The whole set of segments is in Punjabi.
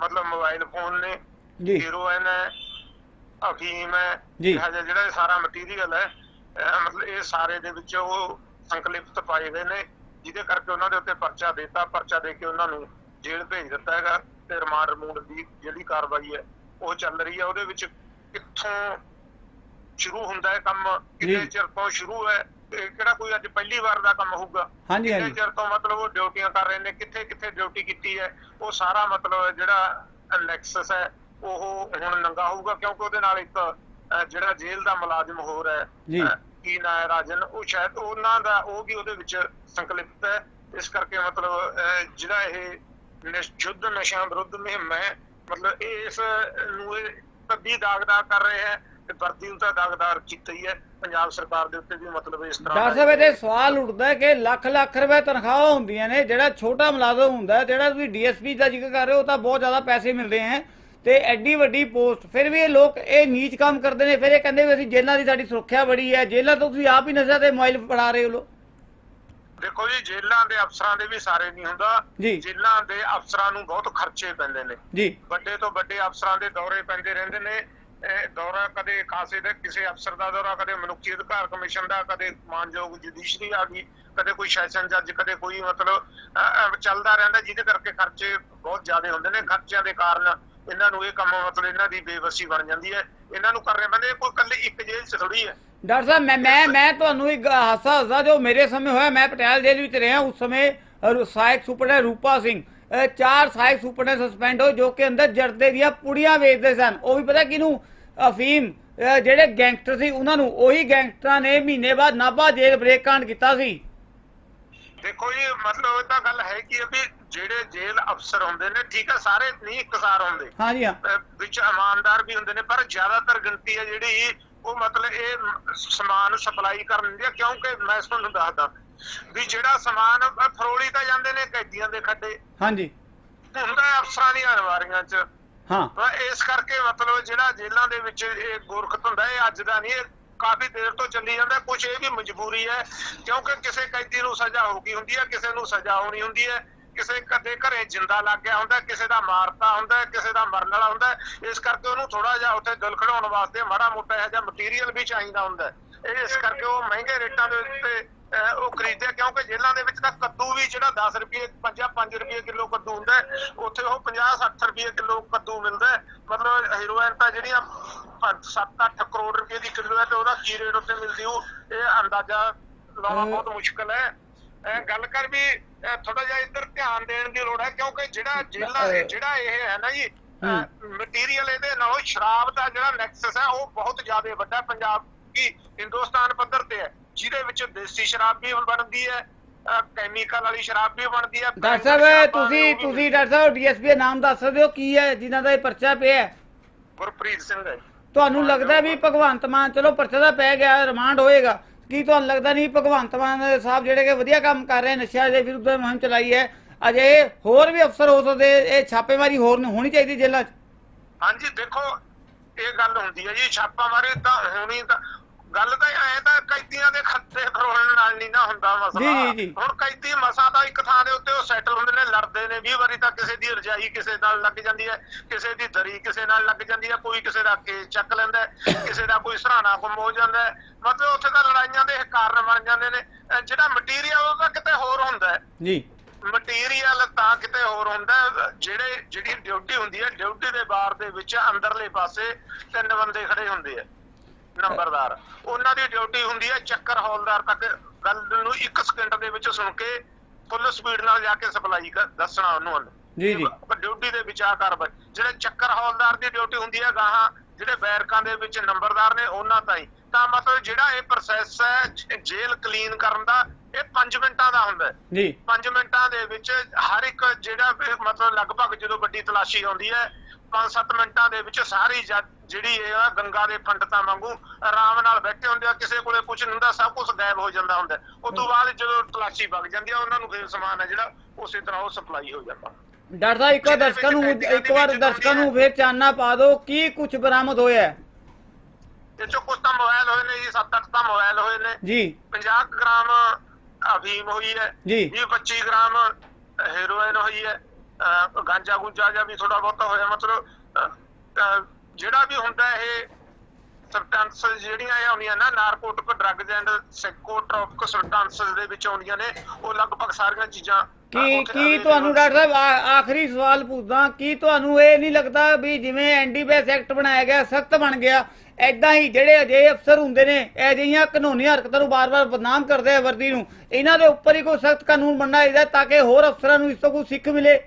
ਮਤਲਬ ਮੋਬਾਈਲ ਫੋਨ ਨੇ ਜੀ ਹੀਰੋਇਨ ਹੈ ਅਫੀਮ ਹੈ ਜੀ। ਜਿਹੜਾ ਇਹ ਸਾਰਾ ਮਟੀਰੀਅਲ ਹੈ ਮਤਲਬ ਇਹ ਸਾਰੇ ਦੇ ਵਿੱਚ ਉਹ ਸੰਕਲਿਪਤ ਪਾਏ ਗਏ ਨੇ ਜਿਹਦੇ ਕਰਕੇ ਉਹਨਾਂ ਦੇ ਉੱਤੇ ਪਰਚਾ ਦਿੱਤਾ ਪਰਚਾ ਦੇ ਕੇ ਉਹਨਾਂ ਨੂੰ ਜੇਲ੍ਹ ਭੇਜ ਦਿੱਤਾ ਹੈਗਾ ਤੇ ਰਿਮਾਂਡ ਰਿਮੂਡ ਦੀ ਜਿਹੜੀ ਕਾਰਵਾਈ ਹੈ ਉਹ ਚੱਲ ਰਹੀ ਹੈ ਉਹਦੇ ਵਿੱਚ ਕਿੱਥੋਂ ਸ਼ੁਰੂ ਹੁੰਦਾ ਹੈ ਕੰਮ ਕਿੰਨੇ। ਚਿਰ ਤੋਂ ਸ਼ੁਰੂ ਹੈ ਇਹ ਕਿਹੜਾ ਕੋਈ ਅੱਜ ਪਹਿਲੀ ਵਾਰ ਦਾ ਕੰਮ ਹੋਊਗਾ? ਹਾਂਜੀ ਹਾਂਜੀ। ਚਿਰ ਤੋਂ ਮਤਲਬ ਉਹ ਡਿਊਟੀਆਂ ਕਰ ਰਹੇ ਨੇ? ਕਿੱਥੇ ਕਿੱਥੇ ਡਿਊਟੀ ਕੀਤੀ ਹੈ? ਉਹ ਸਾਰਾ ਮਤਲਬ ਜਿਹੜਾ ਲੈਕਸਸ ਹੈ ਉਹ ਹੁਣ ਨੰਗਾ ਹੋਊਗਾ ਕਿਉਂਕਿ ਉਹਦੇ ਨਾਲ ਇੱਕ ਜਿਹੜਾ ਜੇਲ੍ਹ ਦਾ ਮੁਲਾਜ਼ਮ ਹੋਰ ਹੈ ਜੀ। ਕੀ ਨਾਂ ਹੈ ਰਾਜਨ ਉਹ ਸ਼ਾਇਦ ਉਹਨਾਂ ਦਾ ਉਹ ਵੀ ਉਹਦੇ ਵਿੱਚ ਸੰਕਲਿਪਤ ਹੈ। ਇਸ ਕਰਕੇ ਮਤਲਬ ਜਿਹੜਾ ਇਹ ਨਿਸ਼- ਯੁੱਧ ਨਸ਼ਾ ਵਿਰੁੱਧ ਮੁਹਿੰਮ ਹੈ ਮਤਲਬ ਇਹ ਇਸ ਨੂੰ ਇਹ ਕੱਦੀ ਦਾਗਦਾਰ ਕਰ ਰਹੇ ਹੈ। ਤੇ ਵਰਦੀ ਨੂੰ ਤਾਂ ਦਾਗਦਾਰ ਕੀਤਾ ਹੀ ਹੈ। ਪੰਜਾਬ ਸਰਕਾਰ ਦੇ ਉੱਤੇ ਵੀ ਮਤਲਬ ਇਸ ਤਰ੍ਹਾਂ ਡਾਕਟਰ ਸਾਹਿਬ ਇਹਦੇ ਸਵਾਲ ਉੱਠਦਾ ਕਿ ਲੱਖ ਲੱਖ ਰੁਪਏ ਤਨਖਾਹਾਂ ਹੁੰਦੀਆਂ ਨੇ ਜਿਹੜਾ ਛੋਟਾ ਮੁਲਾਜ਼ਮ ਹੁੰਦਾ ਜਿਹੜਾ ਤੁਸੀਂ ਡੀਐਸਪੀ ਦਾ ਜ਼ਿਕਰ ਕਰ ਰਹੇ ਹੋ ਤਾਂ ਬਹੁਤ ਜ਼ਿਆਦਾ ਪੈਸੇ ਮਿਲਦੇ ਹੈ ਤੇ ਐਡੀ ਵੱਡੀ ਪੋਸਟ ਫਿਰ ਵੀ ਇਹ ਲੋਕ ਇਹ ਨੀਚ ਕੰਮ ਕਰਦੇ ਨੇ ਫਿਰ ਇਹ ਕਹਿੰਦੇ ਵੀ ਅਸੀਂ ਜੇਲ੍ਹਾਂ ਦੀ ਸਾਡੀ ਸੁਰੱਖਿਆ ਬੜੀ ਹੈ ਜੇਲ੍ਹਾਂ ਤੋਂ ਤੁਸੀਂ ਆਪ ਹੀ ਨਸ਼ਾ ਤੇ ਮੋਬਾਈਲ ਫੜਾ ਰਹੇ ਹੋ ਲੋ ਦੇਖੋ ਜੀ ਜੇਲ੍ਹਾਂ ਦੇ ਅਫਸਰਾਂ ਦੇ ਵੀ ਸਾਰੇ ਨਹੀਂ ਹੁੰਦਾ। ਜੇਲ੍ਹਾਂ ਦੇ ਅਫਸਰਾਂ ਨੂੰ ਬਹੁਤ ਖਰਚੇ ਪੈਂਦੇ ਨੇ। ਜੀ। ਵੱਡੇ ਤੋਂ ਵੱਡੇ ਅਫਸਰਾਂ ਦੇ ਦੌਰੇ ਪੈਂਦੇ ਰਹਿੰਦੇ ਨੇ। ਇਹ ਦੌਰਾ ਕਦੇ ਖਾਸੇ ਦੇ ਕਿਸੇ ਅਫਸਰ ਦਾ ਦੌਰਾ ਕਦੇ ਮਨੁੱਖੀ ਅਧਿਕਾਰ ਕਮਿਸ਼ਨ ਦਾ ਕਦੇ ਮਾਨਯੋਗ ਜੁਡੀਸ਼ਰੀ ਆ ਗਈ ਕਦੇ ਕੋਈ ਸੈਸ਼ਨ ਜੱਜ ਕਦੇ ਕੋਈ ਮਤਲਬ ਚੱਲਦਾ ਰਹਿੰਦਾ ਜਿਹਦੇ ਕਰਕੇ ਖਰਚੇ ਬਹੁਤ ਜ਼ਿਆਦਾ ਹੁੰਦੇ ਨੇ ਖਰਚਿਆਂ ਦੇ ਕਾਰਨ ਇਹਨਾਂ ਨੂੰ ਇਹ ਕੰਮ ਮਤਲਬ ਇਹਨਾਂ ਦੀ ਬੇਵਸੀ ਬਣ ਜਾਂਦੀ ਹੈ। ਇਹਨਾਂ ਨੂੰ ਕਰਨੇ ਪੈਂਦੇ ਕੋਈ ਇਕੱਲੇ ਇੱਕ ਜੇਲ੍ਹ 'ਚ ਥੋੜੀ ਹੈ। ਡਾਕਟਰ ਸਾਹਿਬ ਮੈਂ ਮੈਂ ਮੈਂ ਤੁਹਾਨੂੰ ਇੱਕ ਹਾਸਾ ਹੱਸਦਾ ਜੋ ਮੇਰੇ ਸਮੇਂ ਹੋਇਆ ਮੈਂ ਪਟਿਆਲਾ ਜੇਲ੍ਹ ਵਿੱਚ ਰਿਹਾ ਉਸ ਸਮੇਂ ਅਹ, ਸਹਾਇਕ ਸੁਪਰਡੈਂਟ ਰੂਪਾ ਸਿੰਘ ਚਾਰ ਸਹਾਇਕ ਸੁਪਰਡੈਂਟ ਸਸਪੈਂਡ ਹੋਏ ਜੋ ਕਿ ਅੰਦਰ ਜਰਦੇ ਦੀਆਂ ਪੁੜੀਆਂ ਵੇਚਦੇ ਸਨ। ਉਹ ਵੀ ਪਤਾ ਕਿਹਨੂੰ? ਅਫੀਮ ਜਿਹੜੇ ਗੈਂਗਸਟਰ ਸੀ ਉਹਨਾਂ ਨੂੰ। ਉਹੀ ਗੈਂਗਸਟਰਾਂ ਨੇ ਮਹੀਨੇ ਬਾਅਦ ਨਾਭਾ ਜੇਲ੍ਹ ਬ੍ਰੇਕ ਕਾਂਡ ਕੀਤਾ ਸੀ। ਦੇਖੋ ਜੀ ਮਤਲਬ ਇਹ ਤਾਂ ਗੱਲ ਹੈ ਕਿ ਵੀ ਜਿਹੜੇ ਜੇਲ੍ਹ ਅਫਸਰ ਹੁੰਦੇ ਨੇ ਠੀਕ ਹੈ ਸਾਰੇ ਨਹੀਂ ਇਕਸਾਰ ਹੁੰਦੇ। ਹਾਂਜੀ ਹਾਂ। ਵਿੱਚ ਇਮਾਨਦਾਰ ਵੀ ਹੁੰਦੇ ਨੇ ਪਰ ਜ਼ਿਆਦਾਤਰ ਗਿਣਤੀ ਹੈ ਜਿਹੜੀ ਉਹ ਮਤਲਬ ਇਹ ਸਮਾਨ ਸਪਲਾਈ ਕਰਨ ਦੀ ਹੈ ਕਿਉਂਕਿ ਮੈਂ ਤੁਹਾਨੂੰ ਦੱਸਦਾ। ਵੀ ਜਿਹੜਾ ਸਮਾਨ ਫਰੋਲੀ ਤਾਂ ਜਾਂਦੇ ਨੇ ਕੈਦੀਆਂ ਦੇ ਖੱਡੇ। ਹਾਂਜੀ। ਹੁੰਦਾ ਅਫਸਰਾਂ ਦੀਆਂ ਅਲਵਾਰੀਆਂ 'ਚ। ਹਾਂ। ਇਸ ਕਰਕੇ ਮਤਲਬ ਜਿਹੜਾ ਜੇਲ੍ਹਾਂ ਦੇ ਵਿੱਚ ਇਹ ਗੋਰਖਤ ਹੁੰਦਾ ਇਹ ਅੱਜ ਦਾ ਨਹੀਂ ਇਹ ਕਾਫੀ ਦੇਰ ਤੋਂ ਚੱਲੀ ਜਾਂਦਾ। ਕੁਝ ਇਹ ਵੀ ਮਜਬੂਰੀ ਹੈ ਕਿਉਂਕਿ ਕਿਸੇ ਕੈਦੀ ਨੂੰ ਸਜ਼ਾ ਹੋ ਗਈ ਹੁੰਦੀ ਹੈ ਕਿਸੇ ਨੂੰ ਸਜ਼ਾ ਹੋਣੀ ਹੁੰਦੀ ਹੈ। ਕਿਸੇ ਕਦੇ ਘਰੇ ਜਿੰਦਾ ਲੱਗ ਗਿਆ ਹੁੰਦਾ ਕਿਸੇ ਦਾ ਮਾਰਤਾ ਹੁੰਦਾ ਕਿਸੇ ਦਾ ਮਰਨ ਵਾਲਾ ਹੁੰਦਾ। ਇਸ ਕਰਕੇ ਉਹਨੂੰ ਥੋੜਾ ਜਿਹਾ ਉੱਥੇ ਦਿਲ ਖੜਾਉਣ ਵਾਸਤੇ ਮਾੜਾ ਮੋਟਾ ਇਹੋ ਜਿਹਾ ਮਟੀਰੀਅਲ ਵੀ ਚਾਹੀਦਾ ਹੁੰਦਾ। ਇਹ ਇਸ ਕਰਕੇ ਉਹ ਮਹਿੰਗੇ ਰੇਟਾਂ ਦੇ ਉੱਤੇ ਉਹ ਖਰੀਦਦੇ ਆ ਕਿਉਂਕਿ ਜੇਲ੍ਹਾਂ ਦੇ ਵਿੱਚ ਤਾਂ ਕੱਦੂ ਵੀ ਜਿਹੜਾ 10 ਰੁਪਏ 5 5 ਰੁਪਏ ਕਿਲੋ ਕੱਦੂ ਹੁੰਦਾ ਉੱਥੇ ਉਹ 50 60 ਰੁਪਏ ਕਿਲੋ ਕੱਦੂ ਮਿਲਦਾ। ਮਤਲਬ ਹੀਰੋਇਨ ਤਾਂ ਜਿਹੜੀਆਂ 7-8 ਕਰੋੜ ਰੁਪਏ ਦੀ ਕਿਲੋ ਹੈ ਤੇ ਉਹਦਾ ਕੀ ਰੇਟ ਉੱਤੇ ਮਿਲਦੀ ਉਹ ਇਹ ਅੰਦਾਜ਼ਾ ਲਾਉਣਾ ਬਹੁਤ ਮੁਸ਼ਕਲ ਹੈ ਇਹ ਗੱਲ ਕਰ ਵੀ ਥੋੜਾ ਜਿਹਾ ਇੱਧਰ ਧਿਆਨ ਦੇਣ ਦੀ ਲੋੜ ਹੈ ਕਿਉਂਕਿ ਜਿਹੜਾ ਅਹ ਜਿਹੜਾ ਇਹ ਹੈ ਨਾ ਜੀ। ਮਟੀਰੀਅਲ ਇਹਦੇ ਨਾਲੋਂ ਸ਼ਰਾਬ ਦਾ ਜਿਹੜਾ ਨੈਕਸਸ ਹੈ ਉਹ ਬਹੁਤ ਜ਼ਿਆਦਾ ਵੱਡਾ ਪੰਜਾਬ ਕੀ ਹਿੰਦੁਸਤਾਨ ਪੱਧਰ ਤੇ ਹੈ ਜਿਹਦੇ ਵਿੱਚ ਦੇਸੀ ਸ਼ਰਾਬ ਵੀ ਬਣਦੀ ਹੈ ਕੈਮੀਕਲ ਵਾਲੀ ਸ਼ਰਾਬ ਵੀ ਬਣਦੀ ਹੈ ਡਾਕਟਰ ਸਾਹਿਬ ਤੁਸੀਂ ਤੁਸੀਂ ਡਾਕਟਰ ਸਾਹਿਬ ਡੀਐਸਪੀ ਦਾ ਨਾਮ ਦੱਸ ਸਕਦੇ ਹੋ? ਕੀ ਹੈ ਜਿਨ੍ਹਾਂ ਦਾ ਇਹ ਪਰਚਾ ਪਿਆ ਹੈ? ਗੁਰਪ੍ਰੀਤ ਸਿੰਘ ਹੈ ਤੁਹਾਨੂੰ ਲੱਗਦਾ ਵੀ ਭਗਵੰਤ ਮਾਨ ਚਲੋ ਪਰਚਾ ਤਾਂ ਪੈ ਗਿਆ ਰਿਮਾਂਡ ਹੋਏਗਾ। ਕੀ ਤੁਹਾਨੂੰ ਲੱਗਦਾ ਨਹੀਂ ਭਗਵੰਤ ਮਾਨ ਸਾਹਿਬ ਜਿਹੜੇ ਕਿ ਵਧੀਆ ਕੰਮ ਕਰ ਰਹੇ ਨਸ਼ਿਆਂ ਦੇ ਵਿਰੁੱਧ ਮੁਹਿੰਮ ਚਲਾਈ ਹੈ ਅਜੇ ਹੋਰ ਵੀ ਅਫਸਰ ਹੋ ਸਕਦੇ ਇਹ ਛਾਪੇਮਾਰੀ ਹੋਰ ਹੋਣੀ ਚਾਹੀਦੀ ਜੇਲ੍ਹਾਂ 'ਚ? ਹਾਂਜੀ ਦੇਖੋ ਇਹ ਗੱਲ ਹੁੰਦੀ ਹੈ ਜੀ ਛਾਪਾ ਮਾਰੇ ਤਾਂ ਹੋਣੀ ਤਾਂ ਗੱਲ ਤਾਂ ਐ ਤਾਂ ਕੈਦੀਆਂ ਦੇ ਖੱਤੇ ਫਰੋਲਣ ਨਾਲ ਨਹੀਂ ਨਾ ਹੁੰਦਾ ਮਸਲਾ ਜੀ, ਜੀ, ਜੀ। ਹੁਣ ਕੈਦੀ ਮਸਾ ਤਾਂ ਇੱਕ ਥਾਂ ਦੇ ਉੱਤੇ ਉਹ ਸੈਟਲ ਹੁੰਦੇ ਨੇ ਲੜਦੇ ਨੇ 20 ਵਾਰੀ ਤਾਂ ਕਿਸੇ ਦੀ ਰਜਾਈ ਕਿਸੇ ਨਾਲ ਲੱਗ ਜਾਂਦੀ ਹੈ ਕਿਸੇ ਦੀ ਦਰੀ ਕਿਸੇ ਨਾਲ ਲੱਗ ਜਾਂਦੀ ਹੈ ਕੋਈ ਕਿਸੇ ਦਾ ਕੇਸ ਚੱਕ ਲੈਂਦਾ ਹੈ, ਕਿਸੇ ਦਾ ਕੋਈ ਸਰਾਣਾ ਗੁੰਮ ਹੋ ਜਾਂਦਾ ਹੈ। ਮਤਲਬ ਉੱਥੇ ਤਾਂ ਲੜਾਈਆਂ ਦੇ ਕਾਰਨ ਬਣ ਜਾਂਦੇ ਨੇ ਅਹ ਜਿਹੜਾ ਮਟੀਰੀਅਲ ਉਹਦਾ ਕਿਤੇ ਹੋਰ ਹੁੰਦਾ ਹੈ ਜੀ ਮਟੀਰੀਅਲ ਤਾਂ ਕਿਤੇ ਹੋਰ ਹੁੰਦਾ ਹੈ। ਜਿਹੜੇ ਜਿਹੜੀ ਡਿਊਟੀ ਹੁੰਦੀ ਹੈ ਡਿਊਟੀ ਦੇ ਬਾਰ ਦੇ ਵਿੱਚ ਅੰਦਰਲੇ ਪਾਸੇ ਤਿੰਨ ਬੰਦੇ ਖੜੇ ਹੁੰਦੇ ਆ ਨੰਬਰਦਾਰ। ਉਹਨਾਂ ਦੀ ਡਿਊਟੀ ਹੁੰਦੀ ਹੈ ਚੱਕਰ ਹੌਲਦਾਰ ਤੱਕ। ਗੱਲ ਨੂੰ 1 ਸਕਿੰਟ ਦੇ ਵਿੱਚ ਸੁਣ ਕੇ ਫੁੱਲ ਸਪੀਡ ਨਾਲ ਜਾ ਕੇ ਸਪਲਾਈ ਦੱਸਣਾ ਉਹਨੂੰ ਜੀ, ਜੀ। ਡਿਊਟੀ ਦੇ ਵਿੱਚ ਆ ਕਰ ਜਿਹੜੇ ਚੱਕਰ ਹੌਲਦਾਰ ਦੀ ਡਿਊਟੀ ਹੁੰਦੀ ਹੈ ਗਾਹਾਂ ਜਿਹੜੇ ਬੈਰਕਾਂ ਦੇ ਵਿੱਚ ਨੰਬਰਦਾਰ ਨੇ ਉਹਨਾਂ ਤਾਈਂ। ਤਾਂ ਮਤਲਬ ਜਿਹੜਾ ਇਹ ਪ੍ਰੋਸੈਸ ਹੈ ਜ- ਜੇਲ੍ਹ ਕਲੀਨ ਕਰਨ ਦਾ ਇਹ 5 ਮਿੰਟਾਂ ਦਾ ਹੁੰਦਾ ਜੀ। 5 ਮਿੰਟਾਂ ਦੇ ਵਿੱਚ ਹਰ ਇੱਕ ਜਿਹੜਾ ਮਤਲਬ ਲਗਭਗ ਜਦੋਂ ਵੱਡੀ ਤਲਾਸ਼ੀ ਆਉਂਦੀ ਹੈ 5-7 ਮਿੰਟਾਂ ਦੇ ਵਿੱਚ ਸਾਰੀ ਜਿਹੜੀ ਇਹ ਆ ਗੰਗਾ ਦੇ ਪੰਡਤਾਂ ਵਾਂਗੂ ਆਰਾਮ ਨਾਲ ਬੈਠੇ ਹੁੰਦੇ ਆ ਕਿਸੇ ਕੋਲੇ ਕੁਝ ਨਹੀਂ ਹੁੰਦਾ ਸਭ ਕੁਝ ਗਾਇਬ ਹੋ ਜਾਂਦਾ ਹੁੰਦਾ ਉਸ ਤੋਂ ਬਾਅਦ ਜਦੋਂ ਤਲਾਸ਼ੀ ਵਗ ਜਾਂਦੀ ਆ ਉਹਨਾਂ ਨੂੰ ਫਿਰ ਸਮਾਨ ਹੈ ਜਿਹੜਾ ਉਸੇ ਤਰ੍ਹਾਂ ਉਹ ਸਪਲਾਈ ਹੋ ਜਾਂਦਾ। ਡਾਕਟਰ ਸਾਹਿਬ ਇੱਕ ਵਾਰ ਦਰਸ਼ਕਾਂ ਨੂੰ ਇੱਕ ਵਾਰ ਦਰਸ਼ਕਾਂ ਨੂੰ ਫੇਰ ਚਾਨਣਾ ਪਾ ਦਿਓ ਕੀ ਕੁਝ ਬਰਾਮਦ ਹੋਇਆ ਹੈ? ਇਹ ਚੋਂ ਕੁਝ ਤਾਂ ਮੋਬਾਈਲ ਹੋਏ ਨੇ ਜੀ 7-8 ਤਾਂ ਮੋਬਾਈਲ ਹੋਏ ਨੇ। ਜੀ। 50 ਗ੍ਰਾਮ ਅਫੀਮ ਹੋਈ ਹੈ। ਜੀ। 20-25 ਗ੍ਰਾਮ ਹੈਰੋਇਨ ਹੋਈ ਹੈ। ਗਾਂਜਾ ਗੁੰਜਾ ਜਾਂ ਵੀ ਥੋੜਾ ਬਹੁਤਾ ਹੋਇਆ। ਮਤਲਬ ਜਿਹੜਾ ਵੀ ਹੁੰਦਾ ਇਹ ਸਬਸਟੈਂਸ ਜਿਹੜੀਆਂ ਇਹ ਆਉਂਦੀਆਂ ਨਾ narcotic drugs and psychotropic substances ਦੇ ਵਿੱਚ ਆਉਂਦੀਆਂ ਨੇ ਉਹ ਲਗਭਗ ਸਾਰੀਆਂ ਚੀਜ਼ਾਂ ਕੀ ਕੀ ਤੁਹਾਨੂੰ ਡਾਕਟਰ ਸਾਹਿਬ ਆਖਰੀ ਸਵਾਲ ਪੁੱਛਦਾ ਕੀ ਤੁਹਾਨੂੰ ਇਹ ਨਹੀਂ ਲੱਗਦਾ ਵੀ ਜਿਵੇਂ ਐਨਡੀਪੀਐਸ ਐਕਟ ਬਣਾਇਆ ਗਿਆ ਸਖਤ ਬਣ ਗਿਆ ਐਦਾਂ ਹੀ ਜਿਹੜੇ ਅਜੇ ਅਫਸਰ ਹੁੰਦੇ ਨੇ ਇਹ ਜਿਹੀਆਂ ਕਾਨੂੰਨੀ ਹਰਕਤਾਂ ਨੂੰ ਬਾਰ-ਬਾਰ ਬਦਨਾਮ ਕਰਦੇ ਆ ਵਰਦੀ ਨੂੰ। ਇਹਨਾਂ ਦੇ ਉੱਪਰ ਹੀ ਕੋਈ ਸਖਤ ਕਾਨੂੰਨ ਬਣਨਾ ਚਾਹੀਦਾ ਤਾਂ ਕਿ ਹੋਰ ਅਫਸਰਾਂ ਨੂੰ ਇਸ ਤੋਂ ਕੋਈ ਸਿੱਖ ਮਿਲੇ।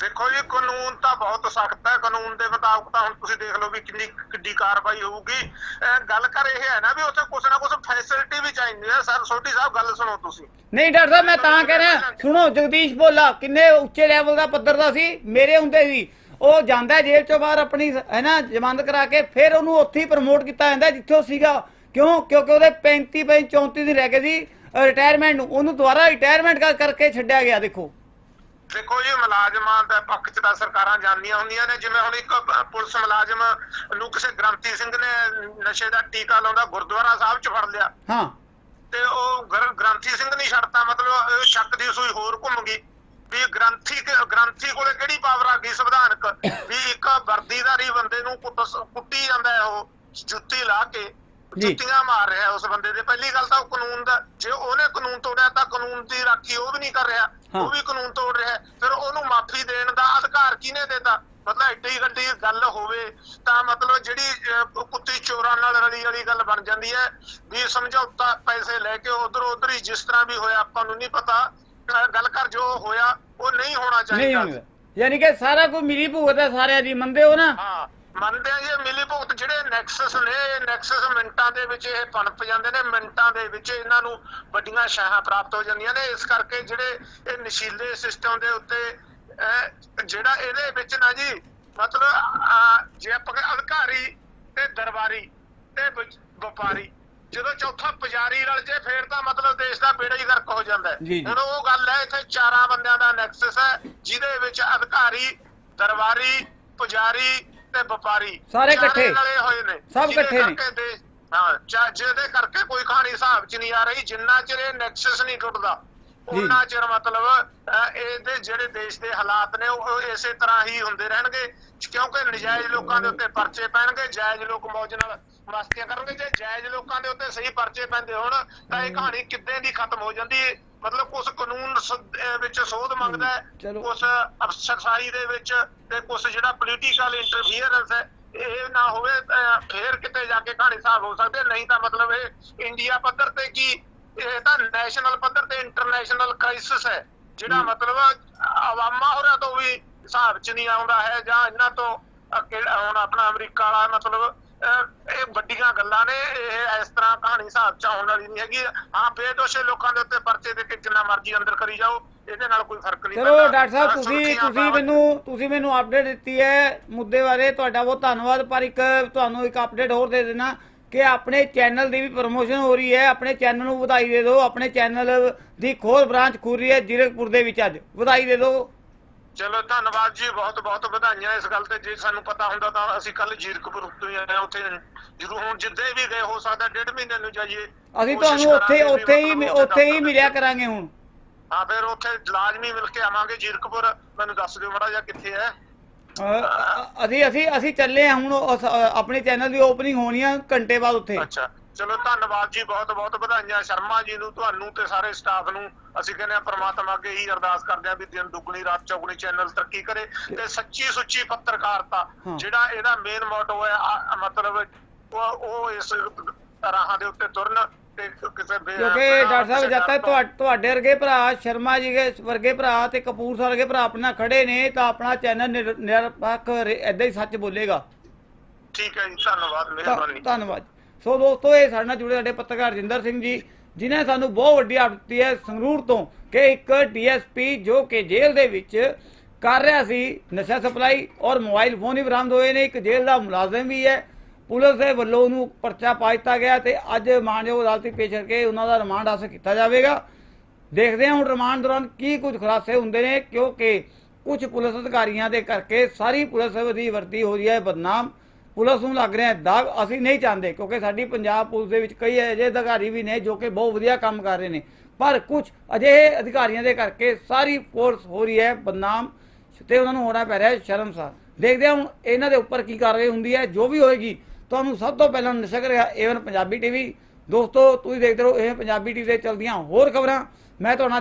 ਦੇਖੋ ਜੀ ਕਾਨੂੰਨ ਤਾਂ ਬਹੁਤ ਸਖਤ ਹੈ। ਕਾਨੂੰਨ ਦੇ ਮੁਤਾਬਕ ਤਾਂ ਹੁਣ ਤੁਸੀਂ ਦੇਖ ਲਓ ਵੀ ਕਿੰਨੀ ਕਿੱਡੀ ਕਾਰਵਾਈ ਹੋਊਗੀ। ਗੱਲ ਕਰ ਇਹ ਹੈ ਨਾ ਵੀ ਉੱਥੇ ਕੁਛ ਨਾ ਕੁਛ ਫੈਸਿਲਿਟੀ ਵੀ ਚਾਹੀਦੀ ਹੈ। ਸਰ ਸੋਢੀ ਸਾਹਿਬ ਗੱਲ ਸੁਣੋ ਤੁਸੀਂ। ਨਹੀਂ ਡਾਕਟਰ ਸਾਹਿਬ ਮੈਂ ਤਾਂ ਕਹਿ ਰਿਹਾ ਸੁਣੋ ਜਗਦੀਸ਼ ਬੋਲਾ ਕਿੰਨੇ ਉੱਚੇ ਲੈਵਲ ਦਾ ਪੱਧਰ ਦਾ ਸੀ ਮੇਰੇ ਹੁੰਦੇ ਸੀ। ਉਹ ਜਾਂਦਾ ਜੇਲ੍ਹ ਚੋਂ ਬਾਹਰ ਆਪਣੀ ਹੈ ਨਾ ਜ਼ਮਾਨਤ ਕਰਾ ਕੇ ਫਿਰ ਉਹਨੂੰ ਉੱਥੇ ਹੀ ਪ੍ਰਮੋਟ ਕੀਤਾ ਜਾਂਦਾ ਜਿੱਥੇ ਉਹ ਸੀਗਾ। ਕਿਉਂ? ਕਿਉਂਕਿ ਉਹਦੇ 35 35 34 ਦਿਨ ਰਹਿ ਗਏ ਸੀ ਰਿਟਾਇਰਮੈਂਟ ਨੂੰ। ਉਹਨੂੰ ਦੁਬਾਰਾ ਰਿਟਾਇਰਮੈਂਟ ਕਰ ਕਰਕੇ ਛੱਡਿਆ ਗਿਆ ਦੇਖੋ। ਦੇਖੋ ਜੀ ਮੁਲਾਜ਼ਮਾਂ ਦੇ ਪੱਖ 'ਚ ਤਾਂ ਸਰਕਾਰਾਂ ਜਾਂਦੀਆਂ ਹੁੰਦੀਆਂ ਨੇ। ਜਿਵੇਂ ਹੁਣ ਇੱਕ ਪ- ਪੁਲਿਸ ਮੁਲਾਜ਼ਮ ਨੂੰ ਕਿਸੇ ਗ੍ਰੰਥੀ ਸਿੰਘ ਨੇ ਨਸ਼ੇ ਦਾ ਟੀਕਾ ਲਾਉਂਦਾ ਗੁਰਦੁਆਰਾ ਸਾਹਿਬ 'ਚ ਫੜ ਲਿਆ। ਹਾਂ। ਤੇ ਉਹ ਗ੍ਰ- ਗ੍ਰੰਥੀ ਸਿੰਘ ਨਹੀਂ ਛੱਡਤਾ ਮਤਲਬ ਸ਼ੱਕ ਦੀ ਸੂਈ ਹੋਰ ਘੁੰਮ ਗਈ। ਵੀ ਗ੍ਰੰਥੀ ਗ੍ਰੰਥੀ ਕੋਲੇ ਕਿਹੜੀ ਪਾਵਰ ਆ? ਗਈ ਸੰਵਿਧਾਨਕ। ਵੀ ਇੱਕ ਵਰਦੀਦਾਰੀ ਬੰਦੇ ਨੂੰ ਕੁੱਟ ਕੁੱਟੀ ਜਾਂਦਾ ਹੈ ਉਹ ਜੁੱਤੀ ਲਾ ਕੇ। ਜੁੱਤੀਆਂ ਮਾਰ ਰਿਹਾ ਉਸ ਬੰਦੇ ਦੇ। ਪਹਿਲੀ ਗੱਲ ਤਾਂ ਉਹ ਕਾਨੂੰਨ ਦਾ ਜੇ ਉਹਨੇ ਕਾਨੂੰਨ ਤੋੜਿਆ ਤਾਂ ਕਾਨੂੰਨ ਦੀ ਰਾਖੀ ਉਹ ਵੀ ਨਹੀਂ ਕਰ ਰਿਹਾ। ਉਹ ਵੀ ਕਾਨੂੰਨ ਤੋੜ ਰਿਹਾ। ਫਿਰ ਉਹਨੂੰ ਮਾਫੀ ਦੇਣ ਦਾ ਅਧਿਕਾਰ ਕਿਹਨੇ ਦਿੱਤਾ ਮਤਲਬ ਐਡੀ ਗੱਡੀ ਗੱਲ ਹੋਵੇ ਤਾਂ ਮਤਲਬ ਜਿਹੜੀ ਕੁੱਤੀ ਚੋਰਾਂ ਨਾਲ ਰਲੀ ਵਾਲੀ ਗੱਲ ਬਣ ਜਾਂਦੀ ਹੈ। ਵੀ ਸਮਝੌਤਾ ਪੈਸੇ ਲੈ ਕੇ ਉਧਰ ਉਧਰ ਹੀ ਜਿਸ ਤਰ੍ਹਾਂ ਵੀ ਹੋਇਆ ਆਪਾਂ ਨੂੰ ਨਹੀਂ ਪਤਾ। ਗੱਲ ਕਰ ਜੋ ਹੋਇਆ ਉਹ ਨਹੀਂ ਹੋਣਾ ਨਹੀਂ ਚਾਹੀਦਾ। ਯਾਨੀ ਕਿ ਸਾਰਾ ਕੋਈ ਮਿਲੀ ਭੁਗਤ ਹੈ ਸਾਰਿਆਂ ਦੀ ਮੰਨਦੇ ਹੋ ਨਾ? ਹਾਂ ਮੰਨਦੇ ਆ ਜੀ ਇਹ ਮਿਲੀ ਭੁਗਤ ਜਿਹੜੇ ਨੈਕਸਸ ਨੇ ਇਹ ਨੈਕਸਸ ਮਿੰਟਾਂ ਦੇ ਵਿੱਚ ਇਹ ਪਣਪ ਜਾਂਦੇ ਨੇ ਮਿੰਟਾਂ ਦੇ ਵਿੱਚ ਇਹਨਾਂ ਨੂੰ ਵੱਡੀਆਂ ਸ਼ਾਹਾਂ ਪ੍ਰਾਪਤ ਹੋ ਜਾਂਦੀਆਂ ਨੇ। ਇਸ ਕਰਕੇ ਜਿਹੜੇ ਇਹ ਨਸ਼ੀਲੇ ਸਿਸਟਮ ਦੇ ਉੱਤੇ ਅਹ, ਜਿਹੜਾ ਇਹਦੇ ਵਿੱਚ ਨਾ ਜੀ ਮਤਲਬ ਅਹ, ਜੇ ਆਪਾਂ ਕਹੀਏ ਅਧਿਕਾਰੀ ਤੇ ਦਰਬਾਰੀ ਤੇ ਵਜ- ਵਪਾਰੀ ਜਦੋਂ ਚੌਥਾ ਪੁਜਾਰੀ ਰਲ ਜੇ ਫੇਰ ਤਾਂ ਮਤਲਬ ਦੇਸ਼ ਦਾ ਬੇੜਾ ਹੀ ਗਰਕ ਹੋ ਜਾਂਦਾ ਹੈ। ਹੁਣ ਉਹ ਗੱਲ ਹੈ ਇੱਥੇ ਚਾਰਾਂ ਬੰਦਿਆਂ ਦਾ ਨੈਕਸਸ ਹੈ ਜਿਹਦੇ ਵਿੱਚ ਅਧਿਕਾਰੀ ਦਰਬਾਰੀ ਪੁਜਾਰੀ ਤੇ ਵਪਾਰੀ ਸਾਰੇ ਇਕੱਠੇ। ਰਲੇ ਹੋਏ ਨੇ ਸਭ ਇਕੱਠੇ ਨੇ। ਹਾਂ ਜਿਹਦੇ ਕਰਕੇ ਕੋਈ ਕਹਾਣੀ ਹਿਸਾਬ 'ਚ ਨਹੀਂ ਆ ਰਹੀ ਜਿੰਨਾ ਚਿਰ ਇਹ ਨੈਕਸਸ ਨਹੀਂ ਟੁੱਟਦਾ। ਉਹਨਾਂ ਚਿਰ ਮਤਲਬ ਇਹਦੇ ਜਿਹੜੇ ਦੇਸ਼ ਦੇ ਹਾਲਾਤ ਨੇ ਉਹ ਇਸੇ ਤਰ੍ਹਾਂ ਹੀ ਹੁੰਦੇ ਰਹਿਣਗੇ ਕਿਉਂਕਿ ਨਜਾਇਜ਼ ਲੋਕਾਂ ਦੇ ਉੱਤੇ ਪਰਚੇ ਪੈਣਗੇ ਜਾਇਜ਼ ਲੋਕ ਮੌਜ ਨਾਲ ਮਸਤੀਆਂ ਕਰਨਗੇ ਜੇ ਜਾਇਜ਼ ਲੋਕਾਂ ਦੇ ਉੱਤੇ ਸਹੀ ਪਰਚੇ ਪੈਂਦੇ ਹੋਣ ਤਾਂ ਇਹ ਕਹਾਣੀ ਕਿੱਦਾਂ ਦੀ ਖਤਮ ਹੋ ਜਾਂਦੀ ਹੈ? ਮਤਲਬ ਕੁਝ ਕਾਨੂੰਨ ਵਿੱਚ ਸੋਧ ਮੰਗਦਾ ਹੈ। ਕੁਝ ਅਫਸਰਸ਼ਾਹੀ ਦੇ ਵਿੱਚ ਤੇ ਕੁਝ ਜਿਹੜਾ ਪੋਲੀਟੀਕਲ ਇੰਟਰਫੀਅਰੈਂਸ ਹੈ ਇਹ ਨਾ ਹੋਵੇ ਫੇਰ ਕਿਤੇ ਜਾ ਕੇ ਕਹਾਣੀ ਹਿਸਾਬ ਹੋ ਸਕਦੇ ਨਹੀਂ ਤਾਂ ਮਤਲਬ ਇਹ ਇੰਡੀਆ ਪੱਧਰ ਤੇ ਕੀ ਇਹ ਤਾਂ ਨੈਸ਼ਨਲ ਪੱਧਰ ਤੇ ਇੰਟਰਨੈਸ਼ਨਲ ਕ੍ਰਾਈਸਿਸ ਹੈ ਜਿਹੜਾ ਮਤਲਬ ਆਵਾਮਾ ਹੋਰਾਂ ਤੋਂ ਵੀ ਹਿਸਾਬ 'ਚ ਨਹੀਂ ਆਉਂਦਾ ਹੈ ਜਾਂ ਇਹਨਾਂ ਤੋਂ ਹੁਣ ਆਪਣਾ ਅਮਰੀਕਾ ਵਾਲਾ ਮਤਲਬ ਇਹ ਵੱਡੀਆਂ ਗੱਲਾਂ ਨੇ ਇਹ ਇਸ ਤਰ੍ਹਾਂ ਕਹਾਣੀ ਹਿਸਾਬ 'ਚ ਆਉਣ ਵਾਲੀ ਨਹੀਂ ਹੈਗੀ। ਹਾਂ ਬੇਦੋਸ਼ੇ ਲੋਕਾਂ ਦੇ ਉੱਤੇ ਪਰਚੇ ਦੇ ਕੇ ਜਿੰਨਾ ਮਰਜ਼ੀ ਅੰਦਰ ਕਰੀ ਜਾਓ ਇਹਦੇ ਨਾਲ ਕੋਈ ਫ਼ਰਕ ਨਹੀਂ ਚਲੋ। ਡਾਕਟਰ ਸਾਹਿਬ ਤੁਸੀਂ ਤੁਸੀਂ ਮੈਨੂੰ ਤੁਸੀਂ ਮੈਨੂੰ ਅਪਡੇਟ ਦਿੱਤੀ ਹੈ ਮੁੱਦੇ ਬਾਰੇ ਤੁਹਾਡਾ ਬਹੁਤ ਧੰਨਵਾਦ। ਪਰ ਇੱਕ ਤੁਹਾਨੂੰ ਇੱਕ ਅਪਡੇਟ ਹੋਰ ਦੇ ਦੇਣਾ ਕਿ ਆਪਣੇ ਚੈਨਲ ਦੀ ਵੀ ਪ੍ਰੋਮੋਸ਼ਨ ਹੋ ਰਹੀ ਹੈ। ਆਪਣੇ ਚੈਨਲ ਨੂੰ ਵਧਾਈ ਦੇ ਦਿਓ। ਆਪਣੇ ਚੈਨਲ ਦੀ ਖੋਲ ਬ੍ਰਾਂਚ ਖੁੱਲ ਰਹੀ ਹੈ ਜੀਰਕਪੁਰ ਦੇ ਵਿੱਚ ਅੱਜ। ਵਧਾਈ ਦੇ ਦਿਓ। ਚਲੋ ਧੰਨਵਾਦ ਜੀ ਬਹੁਤ ਬਹੁਤ ਵਧਾਈਆਂ ਇਸ ਗੱਲ ਤੇ। ਜੇ ਸਾਨੂੰ ਪਤਾ ਹੁੰਦਾ ਤਾਂ ਅਸੀਂ ਕੱਲ ਜੀਰਕਪੁਰ ਤੋਂ ਹੀ ਆਏ ਹਾਂ, ਉੱਥੇ। ਜਰੂਰ ਹੁਣ ਜਿੱਦੇ ਵੀ ਗਏ ਹੋ ਸਕਦਾ ਡੇਢ ਮਹੀਨੇ ਨੂੰ ਜਾਈਏ। ਅਸੀਂ ਕੋਸ਼ਿਸ਼ ਤੁਹਾਨੂੰ ਉੱਥੇ ਕਰਾਂਗੇ ਵੀ ਉੱਥੇ ਹੀ ਉੱਥੇ ਹੀ ਮਿਲਿਆ ਕਰਾਂਗੇ ਹੁਣ। ਹਾਂ ਫਿਰ ਉੱਥੇ ਲਾਜ਼ਮੀ ਮਿਲ ਕੇ ਆਵਾਂਗੇ। ਜੀਰਕਪੁਰ ਮੈਨੂੰ ਦੱਸ ਦਿਓ ਮੜਾ ਜਾਂ ਕਿੱਥੇ ਹੈ। ਅ, ਅਸੀਂ ਅਸੀਂ ਅਸੀਂ ਚੱਲੇ ਹਾਂ ਹੁਣ। ਉਸ, ਅ, ਆਪਣੇ ਚੈਨਲ ਦੀ ਓਪਨਿੰਗ ਹੋਣੀ ਆ ਘੰਟੇ ਬਾਅਦ ਉੱਥੇ। ਅੱਛਾ। ਚਲੋ ਧੰਨਵਾਦ ਜੀ ਬਹੁਤ ਬਹੁਤ ਵਧਾਈਆਂ। ਸ਼ਰਮਾ ਜੀ ਨੂੰ ਤੁਹਾਨੂੰ ਤੇ ਸਾਰੇ ਸਟਾਫ ਨੂੰ। ਅਸੀਂ ਕਹਿੰਦੇ ਆ ਪ੍ਰਮਾਤਮਾ ਅੱਗੇ ਹੀ ਅਰਦਾਸ ਕਰਦੇ ਆ ਵੀ ਦਿਨ ਦੁੱਗਣੀ ਰਾਤ ਚੌਗਣੀ ਚੈਨਲ ਤਰੱਕੀ ਕਰੇ ਤੇ ਸੱਚੀ ਸੁੱਚੀ ਪੱਤਰਕਾਰਤਾ। ਜਿਹੜਾ ਇਹਦਾ ਮੇਨ ਮੋਟੋ ਹੈ ਮਤਲਬ ਉਹ ਇਸ ਰਾਹਾਂ ਦੇ ਉੱਤੇ ਤੁਰਨ ਕਿਉਂਕਿ ਡਾਕਟਰ ਸਾਹਿਬ ਜਦ ਤੱਕ ਤੁਹਾਡੇ ਵਰਗੇ ਭਰਾ ਸ਼ਰਮਾ ਜੀ ਦੇ ਵਰਗੇ ਭਰਾ ਤੇ ਕਪੂਰ ਸਾਹਿਬ ਵਰਗੇ ਭਰਾ ਆਪਣਾ ਖੜੇ ਨੇ ਤਾਂ ਆਪਣਾ ਚੈਨਲ ਨਿਰ- ਨਿਰਪੱਖ ਐਦਾਂ ਹੀ ਸੱਚ ਬੋਲੇਗਾ। ਠੀਕ ਹੈ ਜੀ ਧੰਨਵਾਦ ਮਿਹਰਬਾਨੀ। ਧੰਨਵਾਦ। ਸੋ ਦੋਸਤੋ, ਇਹ ਸਾਡੇ ਨਾਲ ਜੁੜੇ ਸਾਡੇ ਪੱਤਰਕਾਰ ਜਿੰਦਰ ਸਿੰਘ ਜੀ, ਜਿਨ੍ਹਾਂ ਸਾਨੂੰ ਬਹੁਤ ਵੱਡੀ ਅਪਡੇਟ ਦਿੱਤੀ ਹੈ ਸੰਗਰੂਰ ਤੋਂ ਕਿ ਇੱਕ ਡੀਐਸਪੀ ਜੋ ਕਿ ਜੇਲ੍ਹ ਦੇ ਵਿੱਚ ਕਰ ਰਿਹਾ ਸੀ, ਨਸ਼ਾ ਸਪਲਾਈ ਔਰ ਮੋਬਾਈਲ ਫੋਨ ਵੀ ਬਰਾਮਦ ਹੋਏ ਨੇ, ਇੱਕ ਜੇਲ੍ਹ ਦਾ ਮੁਲਾਜ਼ਮ ਵੀ ਹੈ। ਪੁਲਿਸ ਦੇ ਵੱਲੋਂ ਉਹਨੂੰ ਪਰਚਾ ਪਾ ਦਿੱਤਾ ਗਿਆ ਤੇ ਅੱਜ ਮਾਨਯੋਗ ਅਦਾਲਤੀ ਪੇਸ਼ ਕਰਕੇ ਉਹਨਾਂ ਦਾ ਰਿਮਾਂਡ ਹਾਸਲ ਕੀਤਾ ਜਾਵੇਗਾ। ਦੇਖਦੇ ਹਾਂ ਹੁਣ ਰਿਮਾਂਡ ਦੌਰਾਨ ਕੀ ਕੁਝ ਖੁਲਾਸੇ ਹੁੰਦੇ ਨੇ, ਕਿਉਂਕਿ ਕੁਝ ਪੁਲਿਸ ਅਧਿਕਾਰੀਆਂ ਦੇ ਕਰਕੇ ਸਾਰੀ ਪੁਲਿਸ ਦੀ ਵਰਦੀ ਹੋ ਰਹੀ ਹੈ ਬਦਨਾਮ। ਪੁਲਿਸ ਨੂੰ ਲੱਗ ਰਿਹਾ ਦਾਗ ਅਸੀਂ ਨਹੀਂ ਚਾਹੁੰਦੇ, ਕਿਉਂਕਿ ਸਾਡੀ ਪੰਜਾਬ ਪੁਲਿਸ ਦੇ ਵਿੱਚ ਕਈ ਅਜਿਹੇ ਅਧਿਕਾਰੀ ਵੀ ਨੇ ਜੋ ਕਿ ਬਹੁਤ ਵਧੀਆ ਕੰਮ ਕਰ ਰਹੇ ਨੇ। ਪਰ ਕੁਝ ਅਜਿਹੇ ਅਧਿਕਾਰੀਆਂ ਦੇ ਕਰਕੇ ਸਾਰੀ ਫੋਰਸ ਹੋ ਰਹੀ ਹੈ, ਬਦਨਾਮ ਤੇ ਉਹਨਾਂ ਨੂੰ ਹੋਣਾ ਪੈ ਰਿਹਾ ਸ਼ਰਮਸਾਰ ਦੇਖਦੇ ਹਾਂ ਹੁਣ ਇਹਨਾਂ ਦੇ ਉੱਪਰ ਕੀ ਕਾਰਵਾਈ ਹੁੰਦੀ ਹੈ, ਜੋ ਵੀ ਹੋਏਗੀ, ਤੁਹਾਨੂੰ ਸਭ ਤੋਂ ਪਹਿਲਾਂ ਨਸ਼ਕ ਰਿਹਾ ਏਵਨ ਪੰਜਾਬੀ ਟੀਵੀ ਦੋਸਤੋ, ਤੁਸੀਂ ਦੇਖਦੇ ਰਹੋ ਇਹ ਪੰਜਾਬੀ ਟੀਵੀ ਤੇ ਚਲਦੀਆਂ ਹੋਰ ਖਬਰਾਂ। ਮੈਂ ਤੁਹਾਡਾ